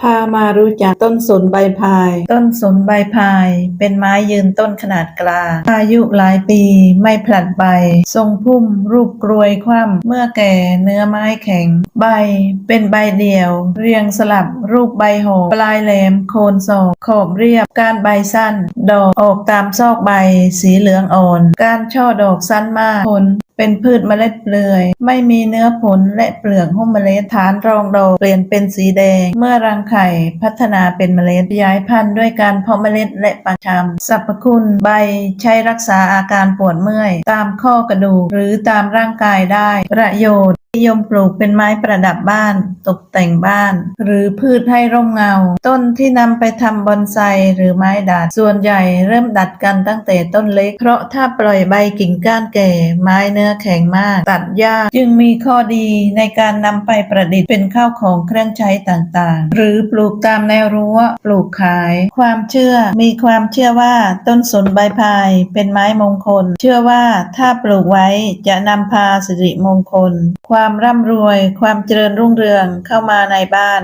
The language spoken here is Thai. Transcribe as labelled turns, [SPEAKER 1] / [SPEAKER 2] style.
[SPEAKER 1] พามารู้จักต้นสนใบพาย ต้นสนใบพาย เป็นไม้ยืนต้นขนาดกลาง อายุหลายปีไม่ผลัดใบ ทรงพุ่มรูปกรวยคว่ำเมื่อแก่เนื้อไม้แข็ง ใบเป็นใบเดี่ยว เรียงสลับรูปใบโหปลายแหลมโคนศอกขอบเรียบก้านใบสั้น ดอกออกตามซอกใบ สีเหลืองอ่อนก้านช่อดอกสั้นมากผลเป็นพืชเมล็ดเปลือย ไม่มีเนื้อผลและเปลือกหุ้มเมล็ดฐานรองดอกเปลี่ยนเป็นสีแดงเมื่อรังไข่ พัฒนาเป็นเมล็ดย้ายพันธุ์ด้วยการเพาะเมล็ดและปักชำสรรพคุณใบใช้รักษาอาการปวดเมื่อย ตามข้อกระดูกหรือตามร่างกายได้ ประโยชน์ นิยมปลูกเป็นไม้ประดับบ้าน ตกแต่งบ้าน หรือพืชให้ร่มเงา ต้นที่นำไปทำบอนไซหรือไม้ดัด ส่วนใหญ่เริ่มดัดกันตั้งแต่ต้นเล็ก เพราะถ้าปล่อยใบกิ่งก้านแก่ ไม้เนื้อแข็งมาก ตัดยาก จึงมีข้อดีในการนำไปประดิษฐ์เป็นข้าวของเครื่องใช้ต่างๆ หรือปลูกตามแนวรั้ว ปลูกขาย ความเชื่อ มีความเชื่อว่าต้นสนใบพายเป็นไม้มงคล เชื่อว่าถ้าปลูกไว้จะนำพาสิริมงคล ความความร่ำรวย ความเจริญรุ่งเรืองเข้ามาในบ้าน